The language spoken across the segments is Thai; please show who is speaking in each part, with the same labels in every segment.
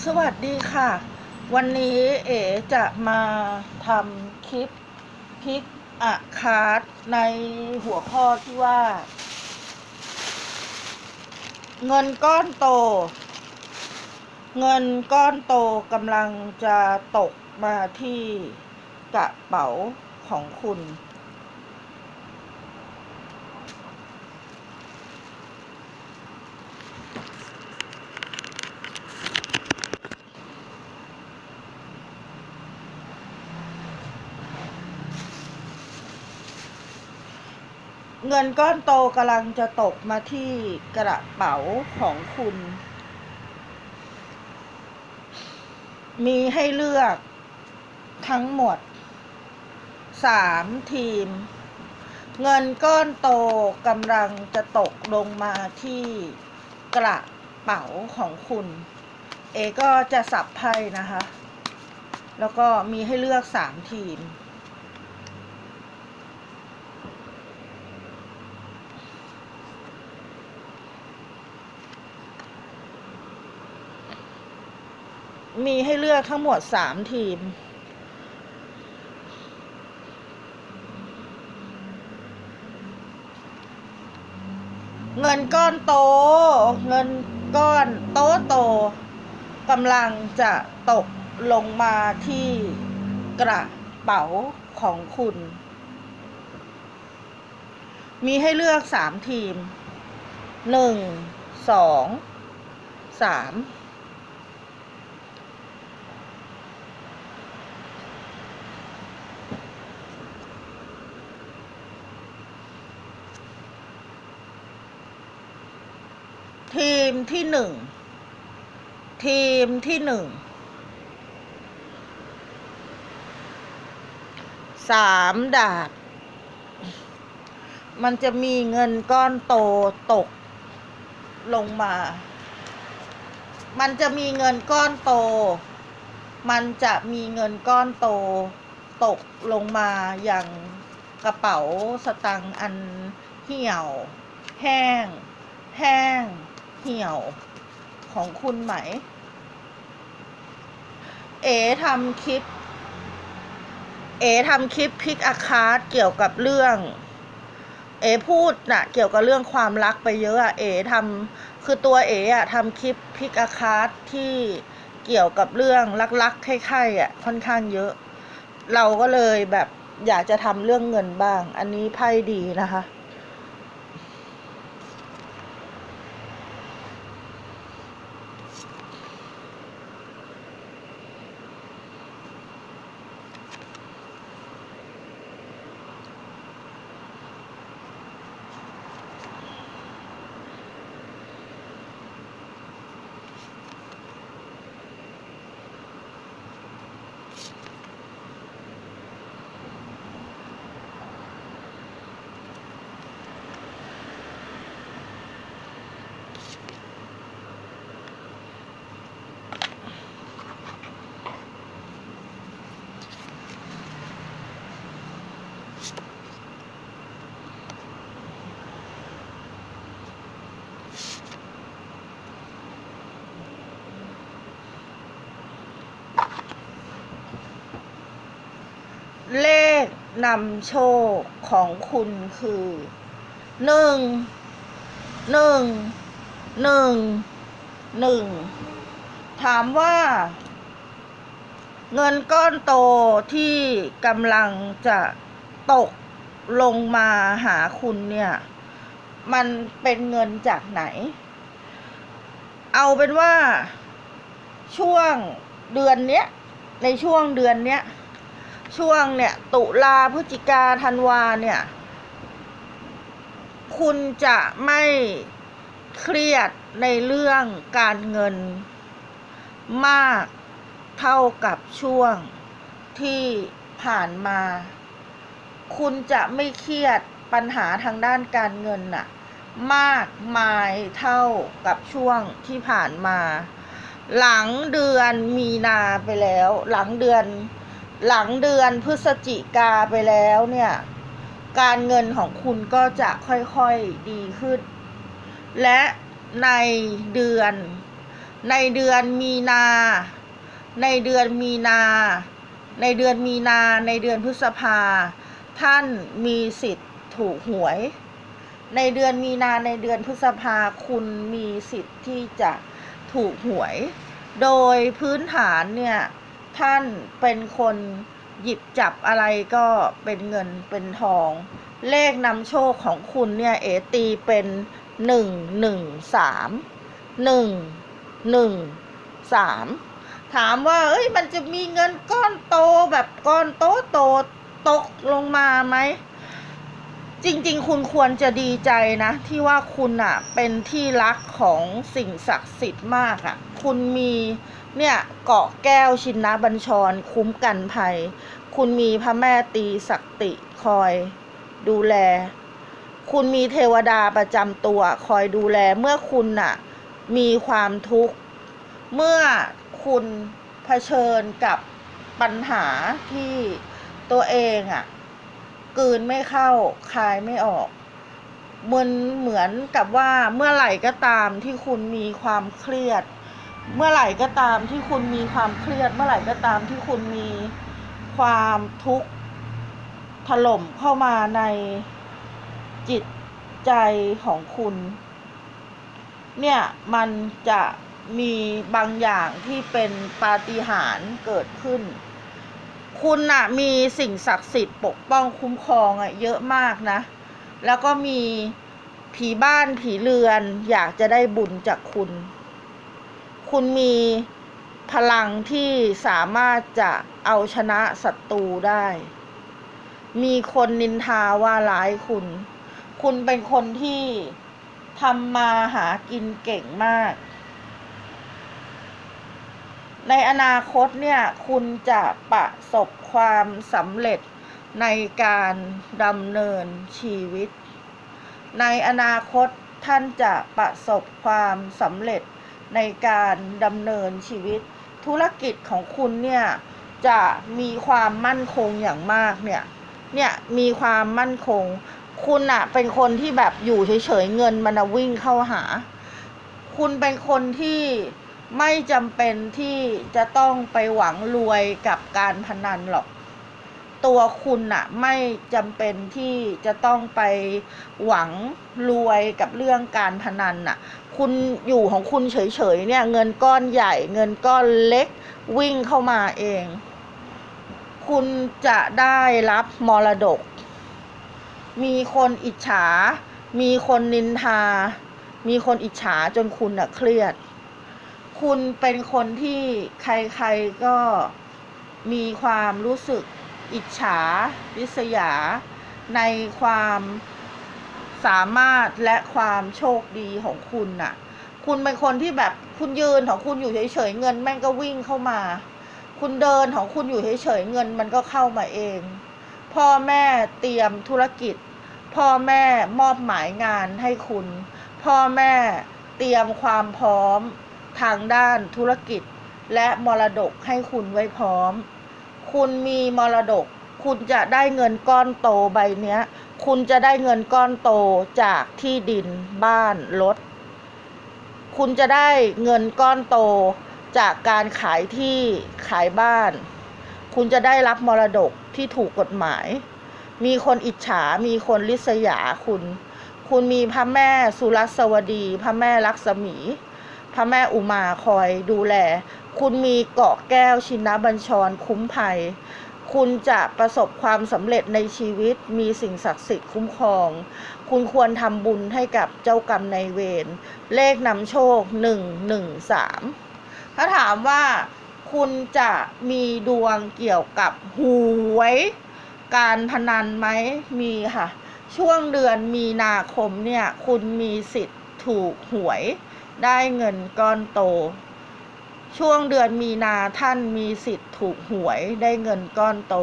Speaker 1: สวัสดีค่ะ วันนี้เอ๋จะมาทำคลิปพิกอะคาร์ดในหัวข้อที่ว่า เงินก้อนโต เงินก้อนโตกำลังจะตกมาที่กระเป๋าของคุณ เงินก้อนโตกำลังจะตกมาที่กระเป๋าของคุณ มีให้เลือกทั้งหมดสามทีม เงินก้อนโตกำลังจะตกลงมาที่กระเป๋าของคุณ เอก็จะสับไพ่นะคะ แล้วก็มีให้เลือกสามทีม มีให้เลือกทั้งหมดสามทีม เงินก้อนโต เงินก้อนโตโตกำลังจะตกลงมาที่กระเป๋าของคุณ มีให้เลือกสามทีมหนึ่งสองสาม ทีมที่หนึ่ง ทีมที่หนึ่ง สามดาบ มันจะมีเงินก้อนโตตกลงมา มันจะมีเงินก้อนโต มันจะมีเงินก้อนโตตกลงมาอย่างกระเป๋าสตังค์อันเหี่ยว แห้ง แห้ง เหี่ยวของคุณไหม เอ๋ทำคลิป เอ๋ทำคลิปพิกอาคาร์ดเกี่ยวกับเรื่อง เอ๋พูดน่ะเกี่ยวกับเรื่องความรักไปเยอะอะเอ๋ทำคือตัวเอ๋อะทำคลิปพิกอาคาร์ดที่เกี่ยวกับเรื่องรักๆใครๆอะค่อนข้างเยอะ เราก็เลยแบบอยากจะทำเรื่องเงินบ้าง อันนี้ไพ่ดีนะคะ เลขนำโชคของคุณคือหนึ่งหนึ่งหนึ่งหนึ่งถามว่า เงินก้อนโตที่กำลังจะตกลงมาหาคุณเนี่ย มันเป็นเงินจากไหน เอาเป็นว่าช่วงเดือนเนี้ย ในช่วงเดือนเนี้ย ช่วงเนี่ย ตุลาพฤศจิกาธันวาเนี่ย คุณจะไม่เครียดในเรื่องการเงินมากเท่ากับช่วงที่ผ่านมา คุณจะไม่เครียดปัญหาทางด้านการเงินน่ะ มากมายเท่ากับช่วงที่ผ่านมา หลังเดือนมีนาไปแล้ว หลังเดือน หลังเดือนพฤศจิกาไปแล้วเนี่ย การเงินของคุณก็จะค่อยๆดีขึ้น และในเดือน ในเดือนมีนา ในเดือนมีนา ในเดือนมีนา ในเดือนพฤษภา ท่านมีสิทธิ์ถูกหวย ในเดือนมีนาในเดือนพฤษภาคุณมีสิทธิ์ที่จะถูกหวย โดยพื้นฐานเนี่ย ท่านเป็นคนหยิบจับอะไรก็เป็นเงินเป็นทอง เลขนำโชคของคุณเนี่ยเอตีเป็นหนึ่งหนึ่งสามหนึ่งหนึ่งสามถามว่าเอ้ยมันจะมีเงินก้อนโตแบบก้อนโตโตตกลงมาไหม จริง ๆ คุณควรจะดีใจนะ ที่ว่าคุณอะเป็นที่รักของสิ่งศักดิ์สิทธิ์มากอะคุณมี เนี่ยเกาะแก้วชินนบัญชร คุ้มกันภัย คุณมีพระแม่ตีศักติคอย ดูแล คุณมีเทวดาประจำตัวคอยดูแลเมื่อคุณน่ะ มีความทุกข์ เมื่อคุณเผชิญกับปัญหาที่ตัวเองอะ่ะกืนไม่เข้าคายไม่ออกมันเหมือนกับว่าเมื่อไหร่ก็ตามที่คุณมีความเครียด เมื่อไหร่ก็ตามที่คุณมีความเครียด เมื่อไหร่ก็ตามที่คุณมีความทุกข์ถล่มเข้ามาในจิตใจของคุณ เนี่ยมันจะมีบางอย่างที่เป็นปาฏิหาริย์เกิดขึ้น คุณน่ะมีสิ่งศักดิ์สิทธิ์ปกป้องคุ้มครองอะเยอะมากนะ แล้วก็มีผีบ้านผีเรือนอยากจะได้บุญจากคุณ คุณมีพลังที่สามารถจะเอาชนะศัตรูได้ มีคนนินทาว่าร้ายคุณ คุณเป็นคนที่ทำมาหากินเก่งมาก ในอนาคตเนี่ยคุณจะประสบความสำเร็จในการดำเนินชีวิต ในอนาคตท่านจะประสบความสำเร็จ ในการดำเนินชีวิต ธุรกิจของคุณเนี่ยจะมีความมั่นคงอย่างมากเนี่ยเนี่ยมีความมั่นคง คุณอะเป็นคนที่แบบอยู่เฉยๆเงินมันวิ่งเข้าหา คุณเป็นคนที่ไม่จำเป็นที่จะต้องไปหวังรวยกับการพนันหรอก ตัวคุณอะไม่จำเป็นที่จะต้องไปหวังรวยกับเรื่องการพนันน่ะคุณอยู่ของคุณเฉยๆเนี่ย เงินก้อนใหญ่ เงินก้อนเล็กวิ่งเข้ามาเอง คุณจะได้รับมรดก มีคนอิจฉา มีคนนินทา มีคนอิจฉาจนคุณอะเครียด คุณเป็นคนที่ใครๆก็มีความรู้สึก อิจฉาริษยา ในความสามารถและความโชคดีของคุณน่ะ คุณเป็นคนที่แบบคุณยืนของคุณอยู่เฉยๆเงินแม่งก็วิ่งเข้ามา คุณเดินของคุณอยู่เฉยๆเงินมันก็เข้ามาเอง พ่อแม่เตรียมธุรกิจ พ่อแม่มอบหมายงานให้คุณ พ่อแม่เตรียมความพร้อมทางด้านธุรกิจ และมรดกให้คุณไว้พร้อม คุณมีมรดก คุณจะได้เงินก้อนโตใบเนี้ย คุณจะได้เงินก้อนโตจากที่ดินบ้านรถ คุณจะได้เงินก้อนโตจากการขายที่ขายบ้าน คุณจะได้รับมรดกที่ถูกกฎหมาย มีคนอิจฉา มีคนริษยาคุณ คุณมีพระแม่สุรัสวดี พระแม่ลักษมี พระแม่อุมาคอยดูแล คุณมีเกาะแก้วชินบัญชรคุ้มภัย คุณจะประสบความสำเร็จในชีวิตมีสิ่งศักดิ์สิทธิ์คุ้มครอง คุณควรทำบุญให้กับเจ้ากรรมนายเวรเลขนำโชคหนึ่งหนึ่งสามถ้าถามว่าคุณจะมีดวงเกี่ยวกับหวย การพนันไหมมีค่ะ ช่วงเดือนมีนาคมเนี่ย คุณมีสิทธิ์ถูกหวย ได้เงินก้อนโต ช่วงเดือนมีนาท่านมีสิทธิ์ถูกหวยได้เงินก้อนโต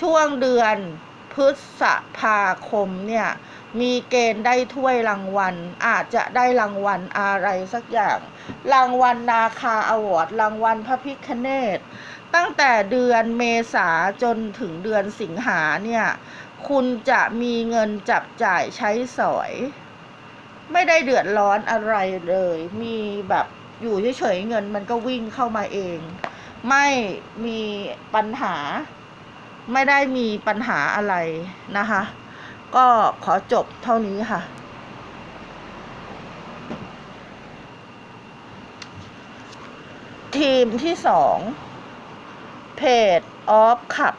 Speaker 1: ช่วงเดือนพฤษภาคมเนี่ยมีเกณฑ์ได้ถ้วยรางวัล อาจจะได้รางวัลอะไรสักอย่าง รางวัลนาคาอวอร์ดรางวัลพระพิคเนตตั้งแต่เดือนเมษาจนถึงเดือนสิงหาเนี่ยคุณจะมีเงินจับจ่ายใช้สอย ไม่ได้เดือดร้อนอะไรเลย มีแบบ อยู่เฉยๆเงินมันก็วิ่งเข้ามาเอง ไม่มีปัญหา ไม่ได้มีปัญหาอะไรนะคะ ก็ขอจบเท่านี้ค่ะ ทีมที่สองเพจออฟขับ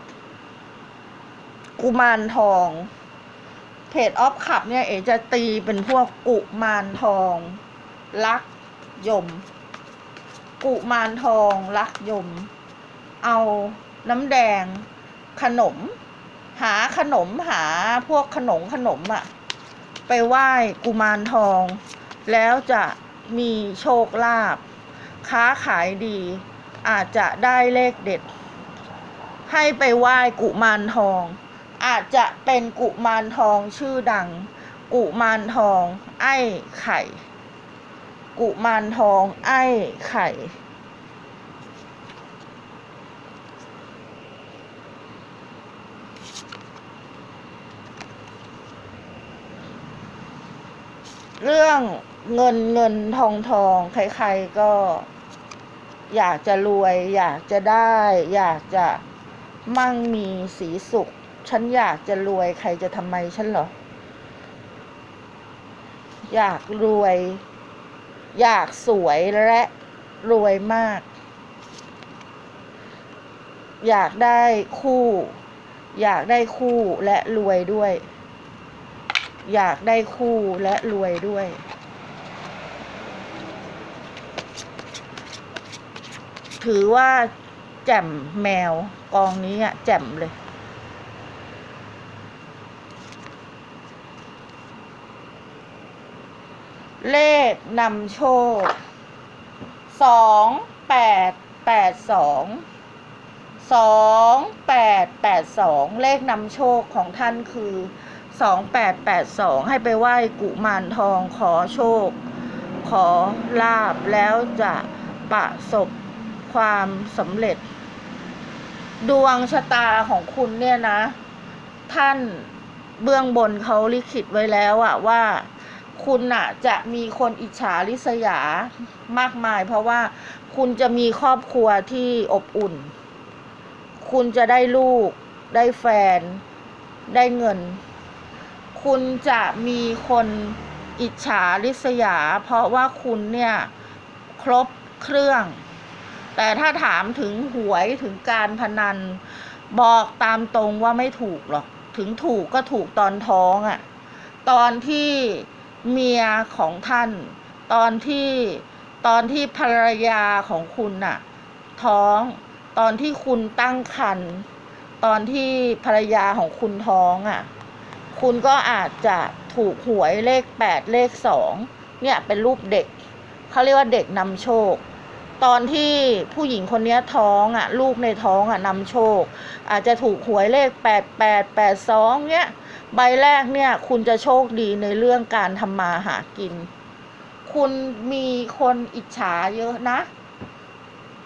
Speaker 1: กุมารทองเพจออฟขับเนี่ยเอจะตีเป็นพวกกุมารทอง ลักยม กุมารทองลักยม เอาน้ำแดงขนม หาขนมหาพวกขนมขนมอะไปไหว้กุมารทอง แล้วจะมีโชคลาภค้าขายดี อาจจะได้เลขเด็ด ให้ไปไหว้กุมารทอง อาจจะเป็นกุมารทองชื่อดัง กุมารทอง ไอ้ไข่ กุมารทองไอ้ไข่ เรื่องเงินเงินทองทองใครๆก็ อยากจะรวย อยากจะได้ อยากจะมั่งมีสีสุข ฉันอยากจะรวยใครจะทำไมฉันหรอ อยากรวย อยากสวยและรวยมาก อยากได้คู่ อยากได้คู่และรวยด้วย อยากได้คู่และรวยด้วย ถือว่าแจ่มแมวกองนี้อะแจ่มเลย เลขนำโชคสองแปดแปดสองสองแปดแปดสองเลขนำโชคของท่านคือสองแปดแปดสองให้ไปไหว้กุมารทองขอโชค ขอลาบแล้วจะประสบความสำเร็จ ดวงชะตาของคุณเนี่ยนะ ท่านเบื้องบนเขาลิขิตไว้แล้วอะว่า คุณอะจะมีคนอิจฉาริษยามากมาย เพราะว่าคุณจะมีครอบครัวที่อบอุ่น คุณจะได้ลูก ได้แฟน ได้เงิน คุณจะมีคนอิจฉาริษยา เพราะว่าคุณเนี่ยครบเครื่อง แต่ถ้าถามถึงหวยถึงการพนัน บอกตามตรงว่าไม่ถูกหรอก ถึงถูกก็ถูกตอนท้องอะ่ะ ตอนที่ เมียของท่าน ตอนที่ตอนที่ภรรยาของคุณน่ะ ท้อง ตอนที่คุณตั้งครรภ์ตอนที่ภรรยาของคุณท้องอะ่ะ คุณก็อาจจะถูกหวยเลขแปดเลขสองเนี่ยเป็นรูปเด็กเขาเรียกว่าเด็กนำโชค ตอนที่ผู้หญิงคนนี้ท้องอะ ลูกในท้องอะนำโชค อาจจะถูกหวยเลขแปดแปดแปดสองเนี่ย ใบแรกเนี่ย คุณจะโชคดีในเรื่องการทำมาหากิน คุณมีคนอิจฉาเยอะนะ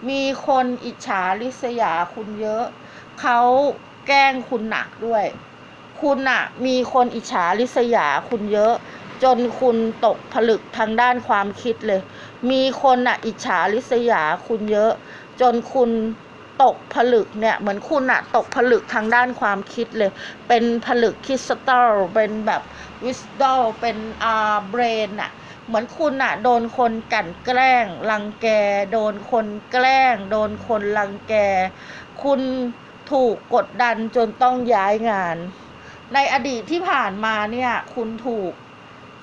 Speaker 1: มีคนอิจฉาริษยาคุณเยอะ เขาแกล้งคุณหนักด้วย คุณอะมีคนอิจฉาริษยาคุณเยอะ จนคุณตกผลึกทางด้านความคิดเลย มีคนอะอิจฉาริษยาคุณเยอะ จนคุณ ตกผลึกเนี่ย เหมือนคุณอะตกผลึกทางด้านความคิดเลย เป็นผลึกคริสตัลเป็นแบบวิสดอลเป็นอาเบรนอะเหมือนคุณอะโดนคนกั่นแกล้ง รังแก โดนคนแกล้ง โดนคนรังแก คุณถูกกดดันจนต้องย้ายงาน ในอดีตที่ผ่านมาเนี่ย คุณถูก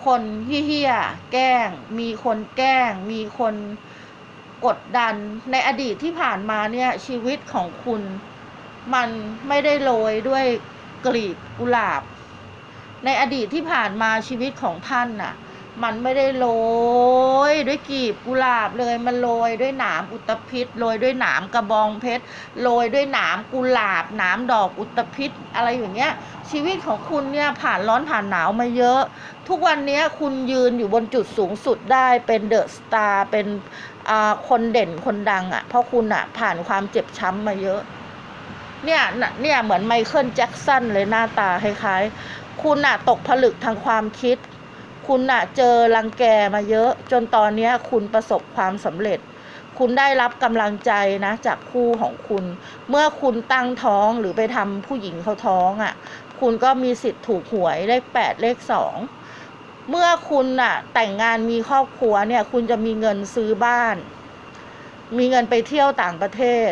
Speaker 1: คนเฮี้ยแกล้ง มีคนแกล้ง มีคน กดดันในอดีตที่ผ่านมาเนี่ยชีวิตของคุณมันไม่ได้โรยด้วยกลีบกุหลาบ ในอดีตที่ผ่านมาชีวิตของท่านน่ะ มันไม่ได้โรยด้วยกีบกุหลาบเลย มันโรยด้วยหนามอุตภิษโรยด้วยหนามกระบองเพชรโรยด้วยหนามกุหลาบหนามดอกอุตภิษอะไรอย่างเงี้ย ชีวิตของคุณเนี่ยผ่านร้อนผ่านหนาวมาเยอะ ทุกวันนี้คุณยืนอยู่บนจุดสูงสุดได้เป็นเดอะสตาร์เป็นอ่าคนเด่นคนดังอะ่ะ เพราะคุณอะ่ะผ่านความเจ็บช้ำมาเยอะ เนี่ยเนี่ยเหมือนไมเคิลแจ็คสันเลยหน้าตาคล้ายๆ คุณอะ่ะตกผลึกทางความคิด คุณน่ะเจอรังแกมาเยอะ จนตอนนี้คุณประสบความสำเร็จ คุณได้รับกำลังใจนะจากคู่ของคุณ เมื่อคุณตั้งท้องหรือไปทำผู้หญิงเขาท้องอะ่ะ คุณก็มีสิทธิ์ถูกหวยเลขแปดเลขสองเมื่อคุณน่ะแต่งงานมีครอบครัวเนี่ย คุณจะมีเงินซื้อบ้าน มีเงินไปเที่ยวต่างประเทศ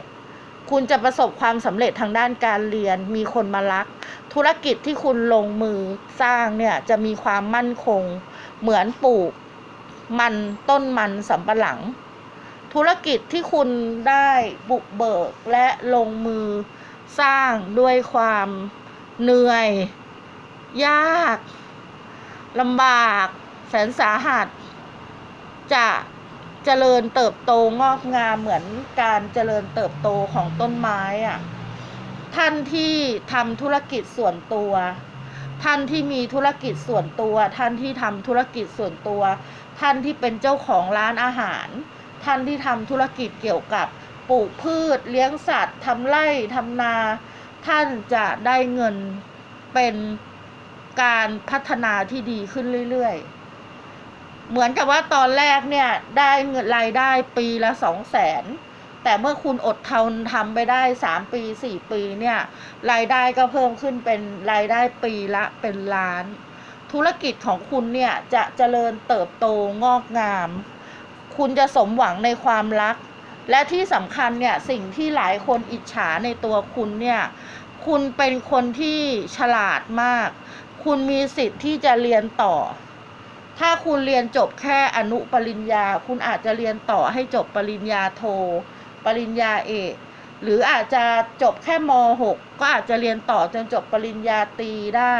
Speaker 1: คุณจะประสบความสำเร็จทางด้านการเรียน มีคนมารัก ธุรกิจที่คุณลงมือสร้างเนี่ยจะมีความมั่นคง เหมือนปลูกมันต้นมันสำปะหลัง ธุรกิจที่คุณได้บุกเบิกและลงมือสร้างด้วยความเหนื่อย ยากลำบาก แสนสาหัส จะเจริญเติบโตงอกงามเหมือนการเจริญเติบโตของต้นไม้อะ ท่านที่ทำธุรกิจส่วนตัว ท่านที่มีธุรกิจส่วนตัว ท่านที่ทำธุรกิจส่วนตัว ท่านที่เป็นเจ้าของร้านอาหาร ท่านที่ทำธุรกิจเกี่ยวกับปลูกพืช เลี้ยงสัตว์ทำไร่ทำนา ท่านจะได้เงินเป็นการพัฒนาที่ดีขึ้นเรื่อยๆ เหมือนกับว่าตอนแรกเนี่ยได้เงินรายได้ปีละสองแสน แต่เมื่อคุณอดทนทำไปได้สามปีสี่ปีเนี่ยรายได้ก็เพิ่มขึ้นเป็นรายได้ปีละเป็นล้าน ธุรกิจของคุณเนี่ยจะเจริญเติบโตงอกงาม คุณจะสมหวังในความรัก และที่สำคัญเนี่ยสิ่งที่หลายคนอิจฉาในตัวคุณเนี่ยคุณเป็นคนที่ฉลาดมาก คุณมีสิทธิ์ที่จะเรียนต่อ ถ้าคุณเรียนจบแค่อนุปริญญา คุณอาจจะเรียนต่อให้จบปริญญาโท ปริญญาเอกหรืออาจจะจบแค่ม .6 ก็อาจจะเรียนต่อจนจบปริญญาตรีได้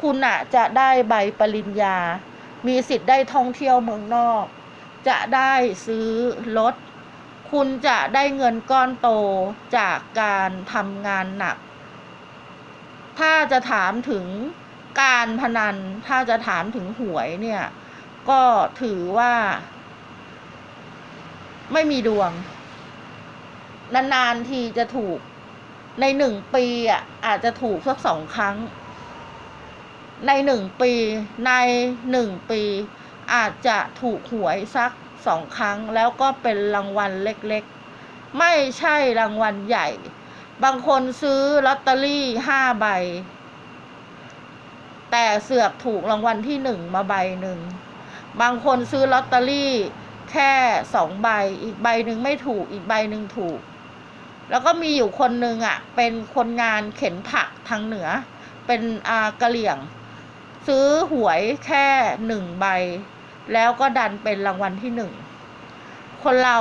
Speaker 1: คุณอาจจะได้ใบปริญญา มีสิทธิ์ได้ท่องเที่ยวเมืองนอก จะได้ซื้อรถ คุณจะได้เงินก้อนโตจากการทำงานหนัก ถ้าจะถามถึงการพนัน ถ้าจะถามถึงหวยเนี่ย ก็ถือว่า ไม่มีดวง นานๆทีจะถูก ในหนึ่งปีอะอาจจะถูกสักสองครั้ง ในหนึ่งปี ในหนึ่งปี อาจจะถูกหวยสักสองครั้ง แล้วก็เป็นรางวัลเล็กๆ ไม่ใช่รางวัลใหญ่ บางคนซื้อลอตเตอรี่ห้าใบ แต่เสือกถูกรางวัลที่หนึ่งมาใบหนึ่ง บางคนซื้อลอตเตอรี่แค่สองใบ อีกใบหนึ่งไม่ถูก อีกใบหนึ่งถูก แล้วก็มีอยู่คนหนึ่งอะ เป็นคนงานเข็นผักทางเหนือ เป็นอากะเหลี่ยง ซื้อหวยแค่หนึ่งใบ แล้วก็ดันเป็นรางวัลที่หนึ่ง คนเรา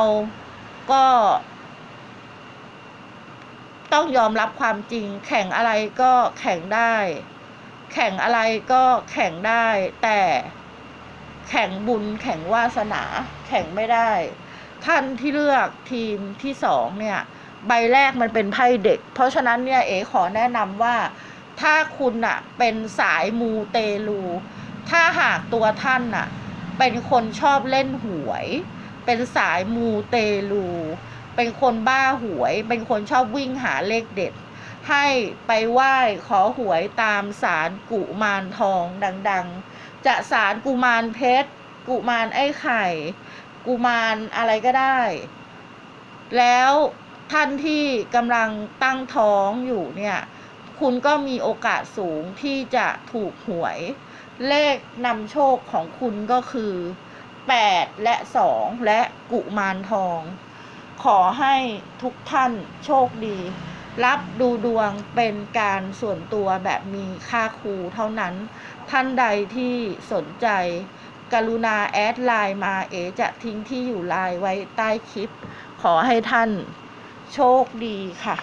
Speaker 1: ก็ ต้องยอมรับความจริง แข่งอะไรก็แข่งได้ แข่งอะไรก็แข่งได้ แต่แข่งบุญแข่งวาสนา แข่งไม่ได้ ท่านที่เลือกทีมที่สองเนี่ย ใบแรกมันเป็นไพ่เด็ก เพราะฉะนั้นเนี่ยเอ๋ขอแนะนำว่าถ้าคุณอะเป็นสายมูเตลู ถ้าหากตัวท่านอะเป็นคนชอบเล่นหวย เป็นสายมูเตลู เป็นคนบ้าหวย เป็นคนชอบวิ่งหาเลขเด็ด ให้ไปไหว้ขอหวยตามสารกุมารทองดัง ๆ จะสารกุมารเพชร กุมารไอ้ไข่ กุมารอะไรก็ได้ แล้ว ท่านที่กำลังตั้งท้องอยู่เนี่ย คุณก็มีโอกาสสูงที่จะถูกหวย เลขนำโชคของคุณก็คือ 8 และ 2 และกุมารทอง ขอให้ทุกท่านโชคดี รับดูดวงเป็นการส่วนตัวแบบมีค่าครูเท่านั้น ท่านใดที่สนใจ กรุณาแอดไลน์มาเอจะทิ้งที่อยู่ไลน์ไว้ใต้คลิป ขอให้ท่าน โชคดีค่ะ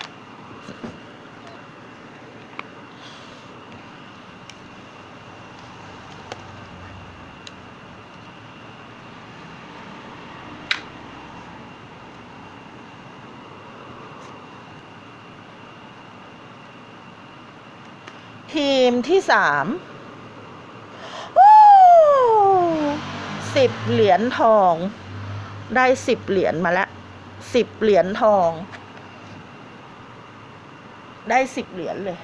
Speaker 1: ทีมที่สามสิบเหรียญทอง ได้สิบเหรียญมาแล้ว สิบเหรียญทอง ได้สิบเหรียญเลย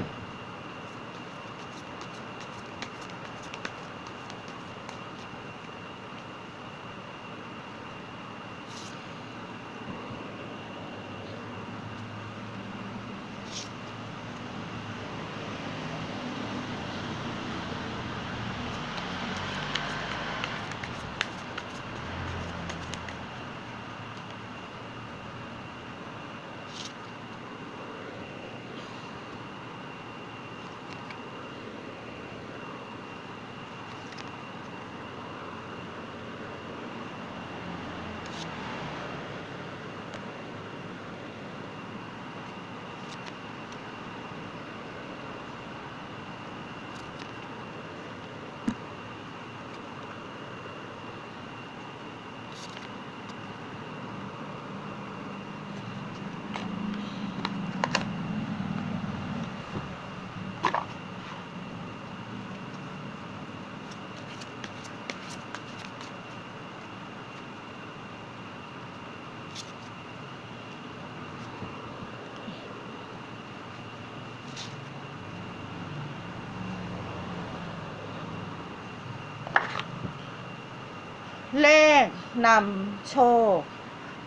Speaker 1: นำโชค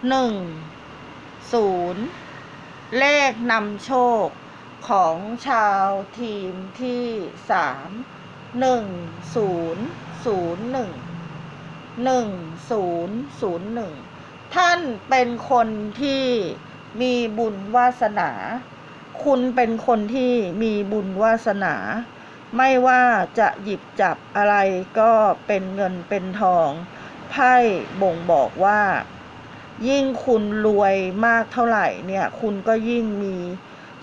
Speaker 1: หนึ่งศูนย์เลขนำโชคของชาวทีมที่สามหนึ่งศูนย์ศูนย์หนึ่งหนึ่งศูนย์ศูนย์หนึ่งท่านเป็นคนที่มีบุญวาสนา คุณเป็นคนที่มีบุญวาสนา ไม่ว่าจะหยิบจับอะไรก็เป็นเงินเป็นทอง ไพ่บ่งบอกว่า ยิ่งคุณรวยมากเท่าไหร่เนี่ย คุณก็ยิ่งมี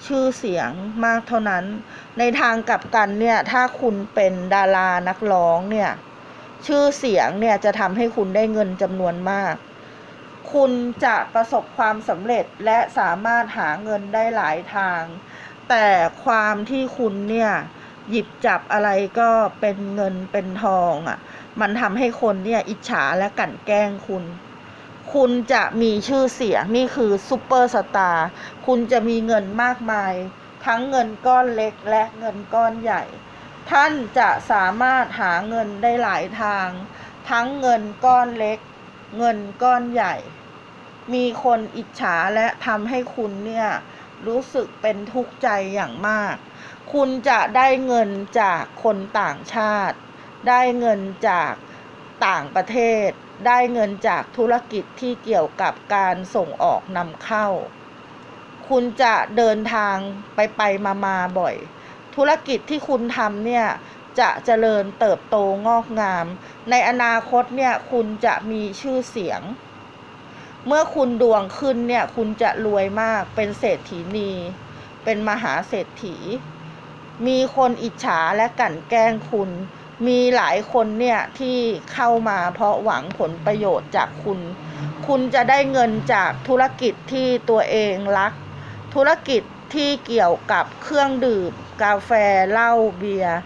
Speaker 1: ชื่อเสียงมากเท่านั้น ในทางกลับกันเนี่ย ถ้าคุณเป็นดารานักร้องเนี่ย ชื่อเสียงเนี่ยจะทำให้คุณได้เงินจำนวนมาก คุณจะประสบความสำเร็จและสามารถหาเงินได้หลายทาง แต่ความที่คุณเนี่ย หยิบจับอะไรก็เป็นเงินเป็นทองอะ่ะ มันทำให้คนเนี่ยอิจฉาและกั่นแกล้งคุณ คุณจะมีชื่อเสียงนี่คือซูเปอร์สตาร์คุณจะมีเงินมากมาย ทั้งเงินก้อนเล็กและเงินก้อนใหญ่ ท่านจะสามารถหาเงินได้หลายทาง ทั้งเงินก้อนเล็ก เงินก้อนใหญ่ มีคนอิจฉาและทำให้คุณเนี่ยรู้สึกเป็นทุกข์ใจอย่างมาก คุณจะได้เงินจากคนต่างชาติ ได้เงินจากต่างประเทศ ได้เงินจากธุรกิจที่เกี่ยวกับการส่งออกนำเข้า คุณจะเดินทางไปไปมามาบ่อย ธุรกิจที่คุณทำเนี่ยจะเจริญเติบโตงอกงาม ในอนาคตเนี่ยคุณจะมีชื่อเสียง เมื่อคุณดวงขึ้นเนี่ยคุณจะรวยมากเป็นเศรษฐีนี เป็นมหาเศรษฐี มีคนอิจฉาและกลั่นแกล้งคุณ มีหลายคนเนี่ยที่เข้ามาเพราะหวังผลประโยชน์จากคุณ คุณจะได้เงินจากธุรกิจที่ตัวเองรัก ธุรกิจที่เกี่ยวกับเครื่องดื่ม กาแฟเหล้าเบียร์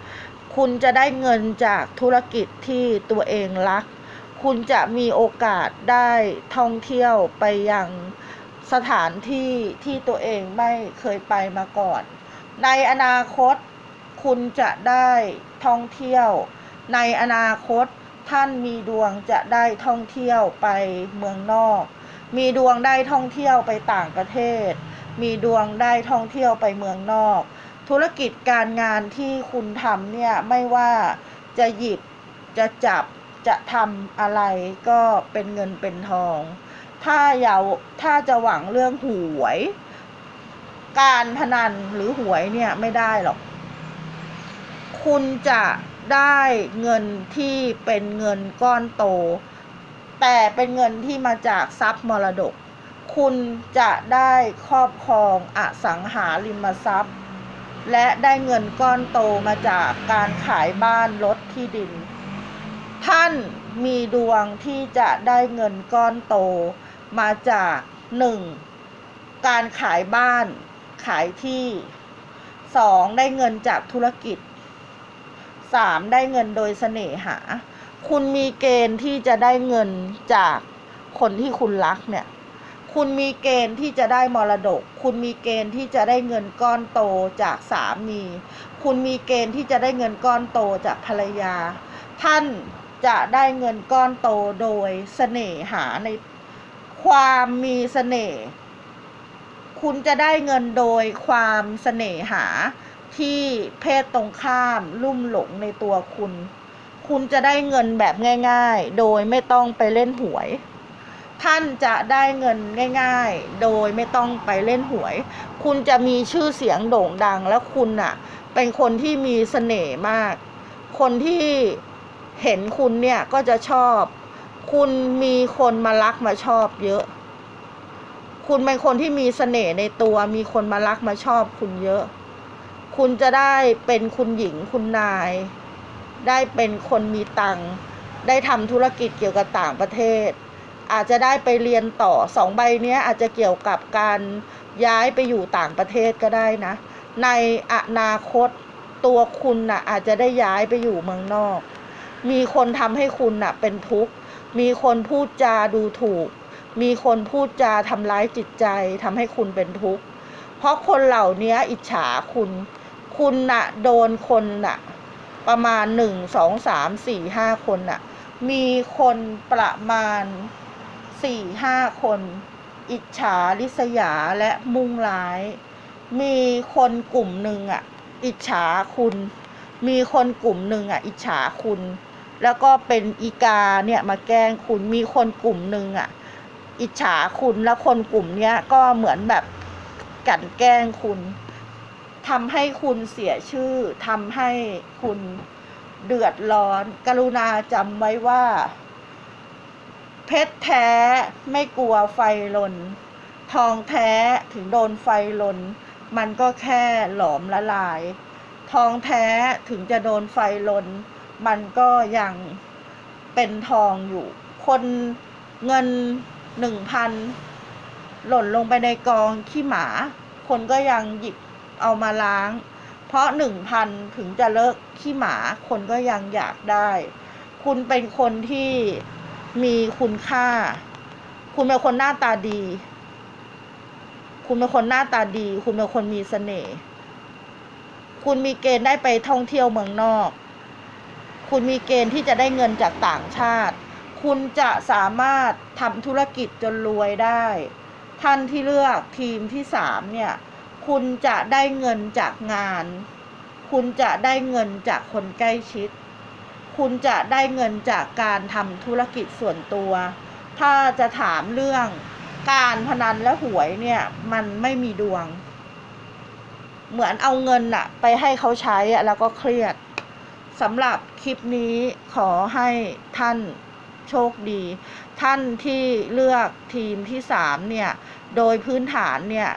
Speaker 1: คุณจะได้เงินจากธุรกิจที่ตัวเองรัก คุณจะมีโอกาสได้ท่องเที่ยวไปยังสถานที่ที่ตัวเองไม่เคยไปมาก่อน ในอนาคต คุณจะได้ท่องเที่ยว ในอนาคตท่านมีดวงจะได้ท่องเที่ยวไปเมืองนอก มีดวงได้ท่องเที่ยวไปต่างประเทศ มีดวงได้ท่องเที่ยวไปเมืองนอก ธุรกิจการงานที่คุณทำเนี่ยไม่ว่าจะหยิบจะจับจะทำอะไรก็เป็นเงินเป็นทอง ถ้าอยาถ้าจะหวังเรื่องหวย การพนันหรือหวยเนี่ยไม่ได้หรอก คุณจะได้เงินที่เป็นเงินก้อนโต แต่เป็นเงินที่มาจากทรัพย์มรดก คุณจะได้ครอบครองอสังหาริมทรัพย์ และได้เงินก้อนโตมาจากการขายบ้านรถที่ดิน ท่านมีดวงที่จะได้เงินก้อนโต มาจากหนึ่งการขายบ้านขายที่สองได้เงินจากธุรกิจ สามได้เงินโดยเสน่หา คุณมีเกณฑ์ที่จะได้เงินจากคนที่คุณรักเนี่ย คุณมีเกณฑ์ที่จะได้มรดก คุณมีเกณฑ์ที่จะได้เงินก้อนโตจากสามี คุณมีเกณฑ์ที่จะได้เงินก้อนโตจากภรรยา ท่านจะได้เงินก้อนโตโดยเสน่หาในความมีเสน่ห์ คุณจะได้เงินโดยความเสน่หา ที่เพศตรงข้ามลุ่มหลงในตัวคุณ คุณจะได้เงินแบบง่าย ๆ โดยไม่ต้องไปเล่นหวย ท่านจะได้เงินง่าย ๆ โดยไม่ต้องไปเล่นหวย คุณจะมีชื่อเสียงโด่งดัง แล้วคุณน่ะ เป็นคนที่มีเสน่ห์มาก คนที่เห็นคุณเนี่ยก็จะชอบ คุณมีคนมารักมาชอบเยอะ คุณเป็นคนที่มีเสน่ห์ในตัว มีคนมารักมาชอบคุณเยอะ คุณจะได้เป็นคุณหญิงคุณนาย ได้เป็นคนมีตังค์ได้ทำธุรกิจเกี่ยวกับต่างประเทศ อาจจะได้ไปเรียนต่อสองใบเนี้ยอาจจะเกี่ยวกับการย้ายไปอยู่ต่างประเทศก็ได้นะ ในอนาคตตัวคุณน่ะอาจจะได้ย้ายไปอยู่เมืองนอก มีคนทำให้คุณน่ะเป็นทุกข์ มีคนพูดจาดูถูก มีคนพูดจาทำร้ายจิตใจทำให้คุณเป็นทุกข์ เพราะคนเหล่านี้อิจฉาคุณ คุณน่ะโดนคนน่ะ ประมาณหนึ่งสองสามสี่ห้าคนน่ะ มีคนประมาณสี่ห้าคน อิจฉาริษยาและมุ่งร้าย มีคนกลุ่มหนึ่งอะ อิจฉาคุณ มีคนกลุ่มหนึ่งอะ อิจฉาคุณ แล้วก็เป็นอีกาเนี่ยมาแกล้งคุณมีคนกลุ่มหนึ่งอะ อิจฉาคุณแล้วคนกลุ่มเนี้ยก็เหมือนแบบกันแกล้งคุณ ทำให้คุณเสียชื่อทำให้คุณเดือดร้อน กรุณาจำไว้ว่า เพชรแท้ไม่กลัวไฟลน ทองแท้ถึงโดนไฟลน มันก็แค่หลอมละลาย ทองแท้ถึงจะโดนไฟลน มันก็ยังเป็นทองอยู่ คนเงินหนึ่งพันหล่นลงไปในกองขี้หมา คนก็ยังหยิบ เอามาล้าง เพราะหนึ่งพันถึงจะเลิกขี้หมาคนก็ยังอยากได้ คุณเป็นคนที่มีคุณค่า คุณเป็นคนหน้าตาดี คุณเป็นคนหน้าตาดี คุณเป็นคนมีเสน่ห์คุณมีเกณฑ์ได้ไปท่องเที่ยวเมืองนอก คุณมีเกณฑ์ที่จะได้เงินจากต่างชาติ คุณจะสามารถทำธุรกิจจนรวยได้ ท่านที่เลือกทีมที่สามเนี่ย คุณจะได้เงินจากงาน คุณจะได้เงินจากคนใกล้ชิด คุณจะได้เงินจากการทำธุรกิจส่วนตัว ถ้าจะถามเรื่องการพนันและหวยเนี่ย มันไม่มีดวง เหมือนเอาเงินอะไปให้เขาใช้อะแล้วก็เครียดสำหรับคลิปนี้ขอให้ท่านโชคดี ท่านที่เลือกทีมที่สามเนี่ย โดยพื้นฐานเนี่ย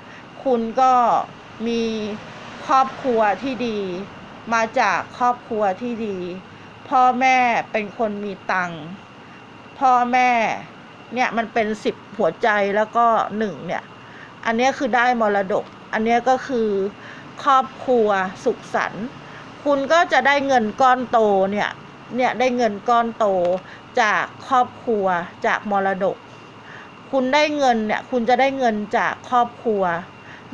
Speaker 1: คุณก็มีครอบครัวที่ดี มาจากครอบครัวที่ดี พ่อแม่เป็นคนมีตังค์พ่อแม่เนี่ยมันเป็นสิบหัวใจแล้วก็หนึ่งเนี่ย อันนี้คือได้มรดก อันนี้ก็คือครอบครัวสุขสันต์คุณก็จะได้เงินก้อนโตเนี่ยเนี่ยได้เงินก้อนโตจากครอบครัวจากมรดก คุณได้เงินเนี่ยคุณจะได้เงินจากครอบครัว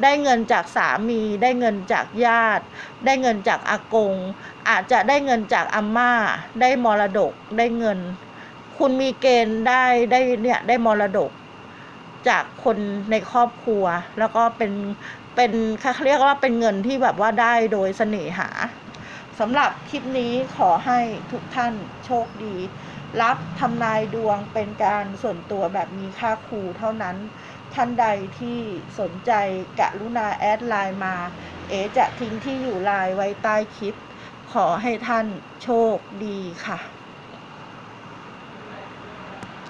Speaker 1: ได้เงินจากสามี ได้เงินจากญาติ ได้เงินจากอากง อาจจะได้เงินจากอาม่า ได้มรดก ได้เงิน คุณมีเกณฑ์ได้ได้เนี่ยได้มรดก จากคนในครอบครัว แล้วก็เป็นเป็นเขาเรียกว่าเป็นเงินที่แบบว่าได้โดยเสน่หาสำหรับคลิปนี้ขอให้ทุกท่านโชคดี รับทำนายดวงเป็นการส่วนตัวแบบมีค่าครูเท่านั้น ท่านใดที่สนใจกะรุณาแอดไลน์มา เอจะทิ้งที่อยู่ไลน์ไว้ใต้คลิป ขอให้ท่านโชคดีค่ะ